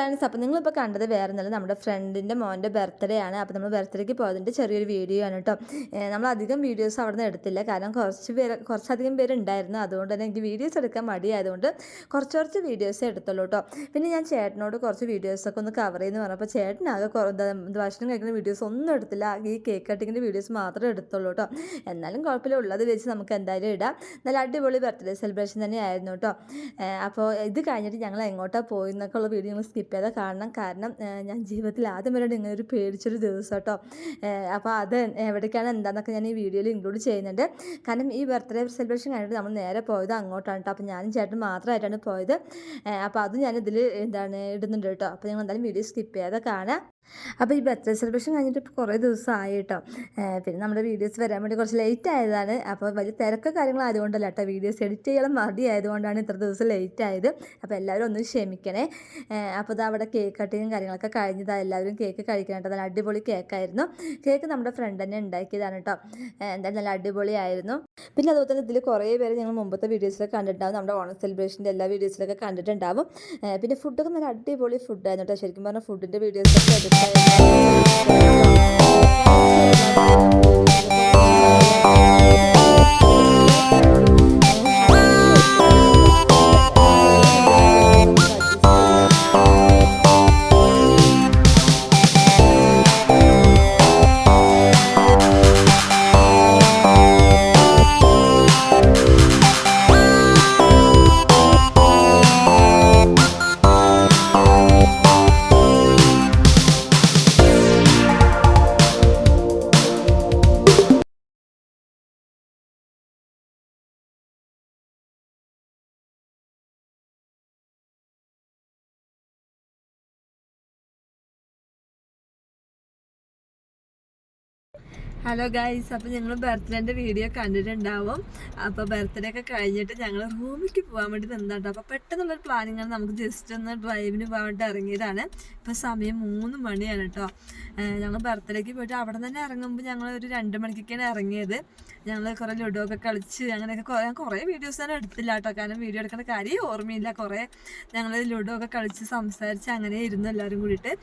Friends അപ്പോൾ നിങ്ങളിപ്പോൾ കണ്ടത് വേറെ നല്ല നമ്മുടെ ഫ്രണ്ടിന്റെ മോന്റെ ബർത്ത്ഡേ ആണ്. അപ്പോൾ നമ്മൾ ബർത്ത്ഡേക്ക് പോയതിന്റെ ചെറിയൊരു വീഡിയോ ആണ് കേട്ടോ നമ്മൾ അധികം വീഡിയോസ് അവിടെ നിന്ന് എടുത്തില്ല. കാരണം കുറച്ച് പേര് കുറച്ചധികം പേരുണ്ടായിരുന്നു അതുകൊണ്ട് തന്നെ എനിക്ക് വീഡിയോസ് എടുക്കാൻ മടിയായതുകൊണ്ട് കുറച്ച് കുറച്ച് വീഡിയോസേ എടുത്തുള്ളൂ കേട്ടോ പിന്നെ ഞാൻ ചേട്ടനോട് കുറച്ച് വീഡിയോസൊക്കെ ഒന്ന് കവർ ചെയ്യുന്നു പറഞ്ഞപ്പോൾ ചേട്ടനാകെ ഭക്ഷണം കഴിക്കുന്ന വീഡിയോസ് ഒന്നും എടുത്തില്ല. ഈ കേക്ക് കട്ടിങ്ങിന്റെ വീഡിയോസ് മാത്രമേ എടുത്തുള്ളൂ കേട്ടോ എന്നാലും കുഴപ്പമില്ല. ഉള്ളത് വെച്ച് നമുക്ക് എന്തായാലും ഇടാം. നല്ല അടിപൊളി ബർത്ത്ഡേ സെലിബ്രേഷൻ തന്നെ ആയിരുന്നു കേട്ടോ അപ്പോൾ ഇത് കഴിഞ്ഞിട്ട് ഞങ്ങൾ എങ്ങോട്ടാണ് പോയി എന്നൊക്കെ ഉള്ള വീഡിയോ സ്കിപ്പ് ചെയ്താൽ കാരണം കാരണം ഞാൻ ജീവിതത്തിൽ ആദ്യം വരെ ഇങ്ങനെ ഒരു പേടിച്ചൊരു ദിവസം കേട്ടോ അപ്പോൾ അത് എവിടേക്കാണ് എന്താണെന്നൊക്കെ ഞാൻ ഈ വീഡിയോയിൽ ഇൻക്ലൂഡ് ചെയ്യുന്നുണ്ട്. കാരണം ഈ ബർത്ത്ഡേ സെലിബ്രേഷൻ കഴിഞ്ഞിട്ട് നമ്മൾ നേരെ പോയത് അങ്ങോട്ടാണ് കേട്ടോ അപ്പോൾ ഞാനും ചേട്ടൻ മാത്രമായിട്ടാണ് പോയത്. അപ്പോൾ അതും ഞാനിതിൽ എന്താണ് ഇടുന്നുണ്ട് കേട്ടോ അപ്പോൾ നിങ്ങൾ എന്തായാലും വീഡിയോ സ്കിപ്പ് ചെയ്യാതെ കാണാം അപ്പോൾ ഈ ബർത്ത്ഡേ സെലിബ്രേഷൻ കഴിഞ്ഞിട്ട് ഇപ്പോൾ കുറേ ദിവസമായി കേട്ടോ. പിന്നെ നമ്മുടെ വീഡിയോസ് വരാൻ വേണ്ടി കുറച്ച് ലേറ്റ് ആയതാണ്. അപ്പോൾ വലിയ തിരക്ക് കാര്യങ്ങളായതുകൊണ്ടല്ല കേട്ടോ. വീഡിയോസ് എഡിറ്റ് ചെയ്യാൻ മടി ആയതുകൊണ്ടാണ് ഇത്ര ദിവസം ലേറ്റ് ആയത്. അപ്പോൾ എല്ലാവരും ഒന്ന് ക്ഷമിക്കണേ. അപ്പോൾ ഇത് അവിടെ കേക്ക് കട്ടിങ്ങും കാര്യങ്ങളൊക്കെ കഴിഞ്ഞതാ. എല്ലാവരും കേക്ക് കഴിക്കാനായിട്ട് നല്ല അടിപൊളി കേക്കായിരുന്നു കേക്ക് നമ്മുടെ ഫ്രണ്ട് തന്നെ ഉണ്ടാക്കിയതാണ് കേട്ടോ. എന്തായാലും നല്ല അടിപൊളിയായിരുന്നു പിന്നെ അതുപോലെ തന്നെ ഇതിൽ കുറേ പേര് ഞങ്ങൾ മുമ്പത്തെ വീഡിയോസിലൊക്കെ കണ്ടിട്ടുണ്ടാവും. നമ്മുടെ ഓണം സെലിബ്രേഷന്റെ എല്ലാ വീഡിയോസിലൊക്കെ കണ്ടിട്ടുണ്ടാവും. പിന്നെ ഫുഡൊക്കെ നല്ല അടിപൊളി ഫുഡായിരുന്നു കേട്ടോ. ശരിക്കും പറഞ്ഞാൽ ഫുഡിന്റെ വീഡിയോസൊക്കെ Thank you. ഹലോ ഗൈസ് അപ്പോൾ ഞങ്ങൾ ബർത്ത്ഡേന്റെ വീഡിയോ കണ്ടിട്ടുണ്ടാവും. അപ്പോൾ ബർത്ത്ഡേ ഒക്കെ കഴിഞ്ഞിട്ട് ഞങ്ങൾ റൂമിലേക്ക് പോകാൻ വേണ്ടി നിന്നാട്ടോ അപ്പോൾ പെട്ടെന്നുള്ളൊരു പ്ലാനിങ്ങാണ് നമുക്ക് ജസ്റ്റ് ഒന്ന് ഡ്രൈവിന് പോകാൻ വേണ്ടി ഇറങ്ങിയതാണ്. ഇപ്പോൾ സമയം മൂന്ന് മണിയാണ് കേട്ടോ ഞങ്ങൾ ബർത്ത്ഡേക്ക് പോയിട്ട് അവിടെ തന്നെ ഇറങ്ങുമ്പോൾ ഞങ്ങൾ ഒരു രണ്ട് മണിക്കൊക്കെയാണ് ഇറങ്ങിയത്. ഞങ്ങൾ കുറേ ലുഡോ ഒക്കെ കളിച്ച് അങ്ങനെയൊക്കെ കുറേ ഞാൻ കുറേ വീഡിയോസ് തന്നെ എടുത്തില്ല കേട്ടോ കാരണം വീഡിയോ എടുക്കേണ്ട കാര്യം ഓർമ്മയില്ല. കുറേ ഞങ്ങൾ ലുഡോ ഒക്കെ കളിച്ച് സംസാരിച്ച് അങ്ങനെ ഇരുന്നു എല്ലാവരും കൂടിയിട്ട്.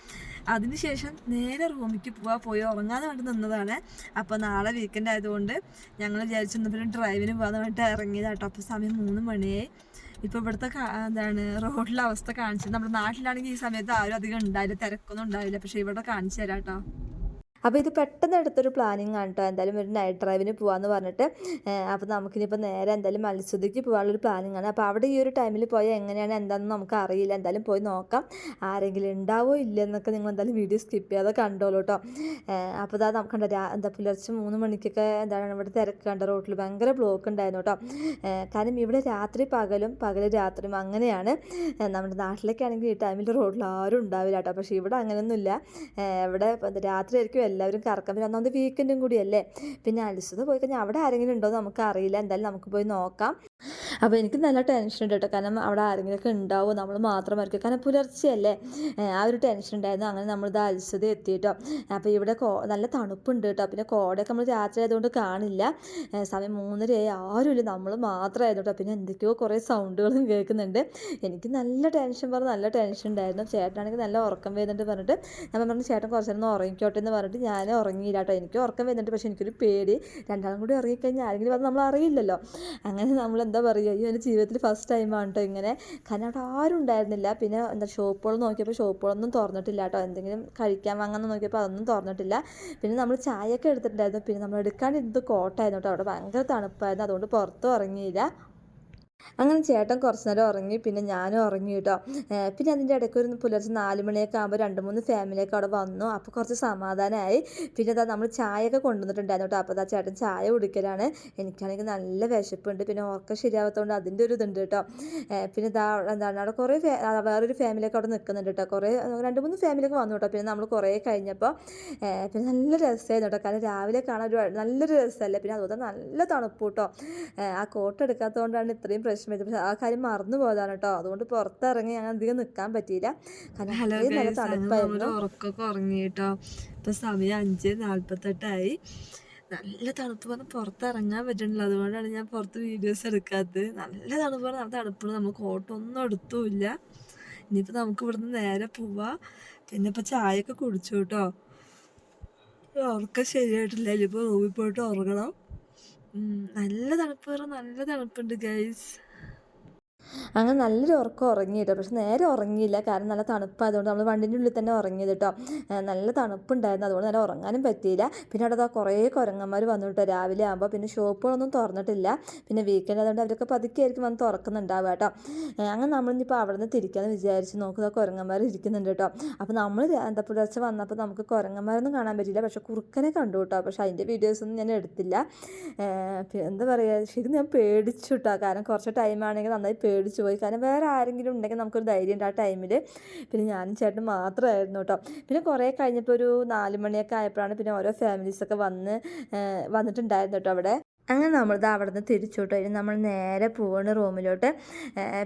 അതിനുശേഷം നേരെ റൂമിലേക്ക് പോവാ. പോയി ഉറങ്ങാതെ വേണ്ടി നിന്നതാണ്. അപ്പോൾ നാളെ വീക്കെൻഡ് ആയതുകൊണ്ട് ഞങ്ങൾ വിചാരിച്ചു പിന്നെ ഡ്രൈവിന് പോകാൻ വേണ്ടിയിട്ട് ഇറങ്ങിയതാട്ടോ അപ്പോൾ സമയം മൂന്ന് മണിയായി. ഇപ്പോൾ ഇവിടുത്തെ എന്താണ് റോഡിലെ അവസ്ഥ കാണിച്ചത് നമ്മുടെ നാട്ടിലാണെങ്കിൽ ഈ സമയത്ത് ആരും അധികം ഉണ്ടായില്ല തിരക്കൊന്നും ഉണ്ടായില്ല പക്ഷേ ഇവിടെ കാണിച്ചു തരാം കേട്ടോ അപ്പോൾ ഇത് പെട്ടെന്ന് എടുത്തൊരു പ്ലാനിങ് ആണ് കേട്ടോ എന്തായാലും ഒരു നൈറ്റ് ഡ്രൈവിന് പോകാമെന്ന് പറഞ്ഞിട്ട് അപ്പോൾ നമുക്കിനിപ്പോൾ നേരെ എന്തായാലും മത്സ്യത്തേക്ക് പോകാനുള്ളൊരു പ്ലാനിങ് ആണ്. അപ്പോൾ അവിടെ ഈ ഒരു ടൈമിൽ പോയാൽ എങ്ങനെയാണ് എന്താണെന്ന് നമുക്ക് അറിയില്ല. എന്തായാലും പോയി നോക്കാം. ആരെങ്കിലും ഉണ്ടാവോ ഇല്ല എന്നൊക്കെ നിങ്ങൾ എന്തായാലും വീഡിയോ സ്കിപ്പ് ചെയ്യാതെ കണ്ടോളൂ കേട്ടോ അപ്പോൾ അതാ നമുക്ക് കണ്ട എന്താ പുലർച്ചെ മൂന്ന് മണിക്കൊക്കെ എന്താണ് ഇവിടെ തിരക്ക് കണ്ട റോട്ടിൽ ഭയങ്കര ബ്ലോക്ക് ഉണ്ടായിരുന്നു കേട്ടോ കാരണം ഇവിടെ രാത്രി പകലും പകൽ രാത്രിയും അങ്ങനെയാണ്. നമ്മുടെ നാട്ടിലൊക്കെ ആണെങ്കിൽ ഈ ടൈമിൽ റോഡിൽ ആരും ഉണ്ടാവില്ല കേട്ടോ പക്ഷേ ഇവിടെ അങ്ങനെയൊന്നുമില്ല. ഇവിടെ രാത്രി ആയിരിക്കും എല്ലാവരും കറക്കം പിന്നെ ഒന്നാമത് വീക്കെൻഡും കൂടിയല്ലേ പിന്നെ അലിസത് പോയി കഴിഞ്ഞാൽ അവിടെ ആരെങ്കിലും ഉണ്ടോ എന്ന് നമുക്കറിയില്ല. എന്തായാലും നമുക്ക് പോയി നോക്കാം. അപ്പോൾ എനിക്ക് നല്ല ടെൻഷൻ ഉണ്ട് കേട്ടോ കാരണം അവിടെ ആരെങ്കിലുമൊക്കെ ഉണ്ടാവും നമ്മൾ മാത്രമായിരിക്കും. കാരണം പുലർച്ചെയല്ലേ? ആ ഒരു ടെൻഷൻ ഉണ്ടായിരുന്നു. അങ്ങനെ നമ്മൾ അത്സത എത്തി എത്തിയിട്ടോ. അപ്പോൾ ഇവിടെ നല്ല തണുപ്പുണ്ട് കേട്ടോ പിന്നെ കോടയൊക്കെ നമ്മൾ രാത്രി ആയതുകൊണ്ട് കാണില്ല. സമയം മൂന്നരയായി. ആരുമില്ല നമ്മൾ മാത്രമായിരുന്നു കേട്ടോ പിന്നെ എന്തൊക്കെയോ കുറേ സൗണ്ടുകളും കേൾക്കുന്നുണ്ട്. എനിക്ക് നല്ല ടെൻഷൻ പറഞ്ഞു. നല്ല ടെൻഷൻ ഉണ്ടായിരുന്നു. ചേട്ടനാണെങ്കിൽ നല്ല ഉറക്കം വരുന്നുണ്ട് പറഞ്ഞിട്ട്. ഞാൻ പറഞ്ഞു ചേട്ടൻ കുറച്ച് നേരം ഉറങ്ങിക്കോട്ടെ എന്ന് പറഞ്ഞിട്ട് ഞാൻ ഉറങ്ങിയില്ല കേട്ടോ എനിക്ക് ഉറക്കം വരുന്നുണ്ട്. പക്ഷേ എനിക്കൊരു പേടി. രണ്ടാളും കൂടി ഉറങ്ങിക്കഴിഞ്ഞാൽ ആരെങ്കിലും വന്ന് നമ്മൾ അറിയില്ലല്ലോ. അങ്ങനെ നമ്മൾ എന്താ പറയുക ഈ എന്റെ ജീവിതത്തിൽ ഫസ്റ്റ് ടൈമാണ് കേട്ടോ ഇങ്ങനെ. കാരണം അവിടെ ആരും ഉണ്ടായിരുന്നില്ല. പിന്നെ എന്താ ഷോപ്പുകൾ നോക്കിയപ്പോൾ ഷോപ്പുകളൊന്നും തുറന്നിട്ടില്ല കേട്ടോ എന്തെങ്കിലും കഴിക്കാൻ വാങ്ങാൻ നോക്കിയപ്പോൾ അതൊന്നും തുറന്നിട്ടില്ല. പിന്നെ നമ്മൾ ചായയൊക്കെ എടുത്തിട്ടുണ്ടായിരുന്നു. പിന്നെ നമ്മൾ എടുക്കാണ്ടിരുന്നത് കോട്ടായിരുന്നു കേട്ടോ അവിടെ ഭയങ്കര തണുപ്പായിരുന്നു. അതുകൊണ്ട് പുറത്തും ഇറങ്ങിയില്ല. അങ്ങനെ ചേട്ടൻ കുറച്ച് നേരം ഉറങ്ങി പിന്നെ ഞാനും ഉറങ്ങി കേട്ടോ പിന്നെ അതിന്റെ ഇടയ്ക്ക് ഒരു പുലർച്ചെ നാല് മണിയൊക്കെ ആകുമ്പോൾ രണ്ട് മൂന്ന് ഫാമിലിയൊക്കെ അവിടെ വന്നു. അപ്പോൾ കുറച്ച് സമാധാനമായി പിന്നെ അതാ നമ്മൾ ചായയൊക്കെ കൊണ്ടുവന്നിട്ടുണ്ടായിരുന്നു കേട്ടോ അപ്പോൾ അതാ ചേട്ടൻ ചായ കുടിക്കലാണ്. എനിക്കാണെങ്കിൽ നല്ല വിശപ്പുണ്ട്. പിന്നെ ഉറക്കം ശരിയാവാത്തതുകൊണ്ട് അതിന്റെ ഒരു ഇതുണ്ട് കേട്ടോ പിന്നെ ഇതാ എന്താണ് അവിടെ കുറേ വേറൊരു ഫാമിലിയൊക്കെ അവിടെ നിൽക്കുന്നുണ്ട് കേട്ടോ കുറേ രണ്ട് മൂന്ന് ഫാമിലിയൊക്കെ വന്നു കേട്ടോ പിന്നെ നമ്മൾ കുറേ കഴിഞ്ഞപ്പോൾ പിന്നെ നല്ല രസമായിരുന്നു കേട്ടോ കാരണം രാവിലെ കാണാൻ ഒരു നല്ലൊരു രസമല്ലേ പിന്നെ അതുപോലെ നല്ല തണുപ്പ് കേട്ടോ ആ കോട്ട് എടുക്കാത്തതുകൊണ്ടാണ് ഇത്രയും പ്രശ്നം പക്ഷെ ആ കാര്യം മറന്നു പോയതാണ് കേട്ടോ. അതുകൊണ്ട് പുറത്തിറങ്ങി ഞങ്ങൾ അധികം നിൽക്കാൻ പറ്റിയില്ല. കാരണം നല്ല തണുപ്പ് തണുപ്പായിരുന്നു. ഉറങ്ങി കേട്ടോ. ഇപ്പൊ സമയം അഞ്ച് നാല്പത്തെട്ടായി. നല്ല തണുപ്പ് പറഞ്ഞ് പുറത്തിറങ്ങാൻ പറ്റണില്ല. അതുകൊണ്ടാണ് ഞാൻ പുറത്ത് വീഡിയോസ് എടുക്കാത്തത്. നല്ല തണുപ്പാണ് നല്ല തണുപ്പാണ് നമ്മൾ കോട്ടൊന്നും എടുത്തുമില്ല. ഇനിയിപ്പോൾ നമുക്ക് ഇവിടുന്ന് നേരെ പോവാം. പിന്നെ ഇപ്പോൾ ചായയൊക്കെ കുടിച്ചു കേട്ടോ. ഉറക്കം ശരിയായിട്ടില്ല. ഇനിയിപ്പോൾ റൂമിൽ പോയിട്ട് ഉറങ്ങണം. നല്ല തണുപ്പ് പറഞ്ഞാൽ നല്ല തണുപ്പുണ്ട് ഗൈസ് അങ്ങനെ നല്ലൊരു ഉറക്കം ഉറങ്ങി കേട്ടോ. പക്ഷെ നേരെ ഉറങ്ങിയില്ല. കാരണം നല്ല തണുപ്പായതുകൊണ്ട് നമ്മൾ വണ്ടിന്റെ ഉള്ളിൽ തന്നെ ഉറങ്ങിയത് കേട്ടോ. നല്ല തണുപ്പുണ്ടായിരുന്നു. അതുകൊണ്ട് നല്ല ഉറങ്ങാനും പറ്റിയില്ല. പിന്നെ അവിടെ കുറേ കുരങ്ങന്മാർ വന്നു കേട്ടോ രാവിലെ ആകുമ്പോൾ പിന്നെ ഷോപ്പുകളൊന്നും തുറന്നിട്ടില്ല. പിന്നെ വീക്കെൻഡ് ആയതുകൊണ്ട് അവരൊക്കെ പതുക്കെ ആയിരിക്കും വന്ന് തുറക്കുന്നുണ്ടാവുക കേട്ടോ. അങ്ങനെ നമ്മളിപ്പോൾ അവിടെ നിന്ന് തിരിക്കാമെന്ന് വിചാരിച്ച് നോക്കുക കുരങ്ങന്മാർ ഇരിക്കുന്നുണ്ട് കേട്ടോ. അപ്പോൾ നമ്മൾ എന്താ പുലർച്ചെ വന്നപ്പോൾ നമുക്ക് കുരങ്ങന്മാരൊന്നും കാണാൻ പറ്റിയില്ല. പക്ഷെ കുറുക്കനെ കണ്ടു കേട്ടോ. പക്ഷേ അതിന്റെ വീഡിയോസൊന്നും ഞാൻ എടുത്തില്ല. എന്താ പറയുക ശരിക്കും ഞാൻ പേടിച്ചു കേട്ടോ. കാരണം കുറച്ച് ടൈം ആണെങ്കിൽ നന്നായി പേടിച്ചു പോയി. കാരണം വേറെ ആരെങ്കിലും ഉണ്ടെങ്കിൽ നമുക്കൊരു ധൈര്യം ആ ടൈമിൽ പിന്നെ ഞാനും ചേട്ടൻ മാത്രമായിരുന്നു കേട്ടോ പിന്നെ കുറേ കഴിഞ്ഞപ്പോൾ ഒരു നാല് മണിയൊക്കെ ആയപ്പോഴാണ് പിന്നെ ഓരോ ഫാമിലീസൊക്കെ വന്ന് വന്നിട്ടുണ്ടായിരുന്നു കേട്ടോ അവിടെ. അങ്ങനെ നമ്മളിത് അവിടെ നിന്ന് തിരിച്ചോട്ട് കഴിഞ്ഞ് നമ്മൾ നേരെ പോവാണ് റൂമിലോട്ട്.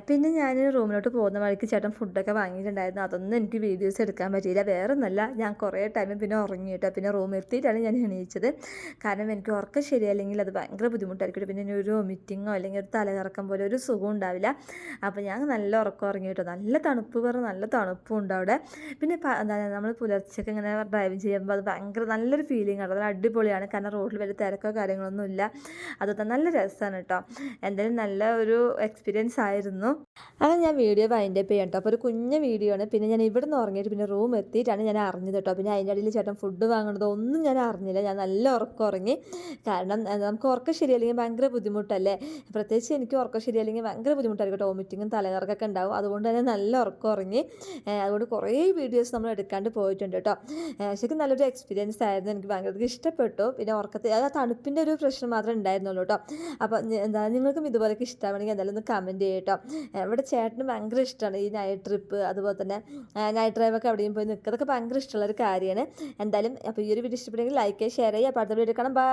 പിന്നെ ഞാൻ റൂമിലോട്ട് പോകുന്ന വഴിക്ക് ചേട്ടൻ ഫുഡൊക്കെ വാങ്ങിയിട്ടുണ്ടായിരുന്നു. അതൊന്നും എനിക്ക് വീഡിയോസ് എടുക്കാൻ പറ്റിയില്ല. വേറെ ഒന്നല്ല ഞാൻ കുറേ ടൈം പിന്നെ ഉറങ്ങിയിട്ട് പിന്നെ റൂമിൽ എത്തിയിട്ടാണ് ഞാൻ എണീച്ചത്. കാരണം എനിക്ക് ഉറക്കം ശരിയല്ലെങ്കിൽ അത് ഭയങ്കര ബുദ്ധിമുട്ടായിരിക്കും. പിന്നെ ഒരു മീറ്റിങ്ങോ അല്ലെങ്കിൽ ഒരു തലകറക്കം പോലെ ഒരു സുഖം ഉണ്ടാവില്ല. അപ്പോൾ ഞാൻ നല്ല ഉറക്കം ഉറങ്ങിയിട്ടോ. നല്ല തണുപ്പ് പറഞ്ഞ്. നല്ല തണുപ്പും ഉണ്ട് അവിടെ. പിന്നെ നമ്മൾ പുലർച്ചയ്ക്ക് ഇങ്ങനെ ഡ്രൈവ് ചെയ്യുമ്പോൾ അത് ഭയങ്കര നല്ലൊരു ഫീലിംഗ് ആണ്. അത് അടിപൊളിയാണ്. കാരണം റോഡിൽ വലിയ തിരക്കോ കാര്യങ്ങളൊന്നും ഇല്ല. അതൊക്കെ നല്ല രസമാണ് കേട്ടോ എന്തായാലും നല്ല ഒരു എക്സ്പീരിയൻസ് ആയിരുന്നു. അങ്ങനെ ഞാൻ വീഡിയോ വൈൻഡപ്പ് ചെയ്യാം കേട്ടോ അപ്പോൾ ഒരു കുഞ്ഞ വീഡിയോ ആണ്. പിന്നെ ഞാൻ ഇവിടെ നിന്ന് ഉറങ്ങിയിട്ട് പിന്നെ റൂം എത്തിയിട്ടാണ് ഞാൻ അറിഞ്ഞത് കേട്ടോ പിന്നെ അതിന്റെ ഇടയിൽ ചേട്ടൻ ഫുഡ് വാങ്ങണതോ ഒന്നും ഞാൻ അറിഞ്ഞില്ല. ഞാൻ നല്ല ഉറക്കം ഉറങ്ങി. കാരണം നമുക്ക് ഉറക്കം ശരിയല്ലെങ്കിൽ ഭയങ്കര ബുദ്ധിമുട്ടല്ലേ? പ്രത്യേകിച്ച് എനിക്ക് ഉറക്കം ശരിയല്ലെങ്കിൽ ഭയങ്കര ബുദ്ധിമുട്ടായിരിക്കും വോമിറ്റിങ്ങും തലകറക്കൊക്കെ ഉണ്ടാവും. അതുകൊണ്ട് തന്നെ നല്ല ഉറക്കം ഉറങ്ങി. അതുകൊണ്ട് കുറേ വീഡിയോസ് നമ്മൾ എടുക്കാണ്ട് പോയിട്ടുണ്ട് കേട്ടോ ശരിക്കും നല്ലൊരു എക്സ്പീരിയൻസ് ആയിരുന്നു. എനിക്ക് ഭയങ്കര ഇഷ്ടപ്പെട്ടു. പിന്നെ ഉറക്കത്തിൽ ആ തണുപ്പിന്റെ ഒരു പ്രശ്നം മാത്രമേ ഉണ്ടായിരുന്നുള്ളൂ കേട്ടോ അപ്പോൾ എന്താ നിങ്ങൾക്കും ഇതുപോലെയൊക്കെ ഇഷ്ടമാണെങ്കിൽ എന്തായാലും ഒന്ന് കമന്റ് ചെയ്യട്ടോ ഇവിടെ ചേട്ടന് ഭയങ്കര ഇഷ്ടമാണ് ഈ നൈറ്റ് ട്രിപ്പ് അതുപോലെ തന്നെ നൈറ്റ് ഡ്രൈവൊക്കെ എവിടെയും പോയി നിൽക്കുക അതൊക്കെ ഭയങ്കര ഇഷ്ടമുള്ള ഒരു കാര്യമാണ്. എന്തായാലും അപ്പോൾ ഈ ഒരു വീഡിയോ ഇഷ്ടപ്പെടുമെങ്കിൽ ലൈക്ക് ഷെയർ ചെയ്യുക. അപ്പോൾ അടുത്ത വീഡിയോ കാണാം. ബൈ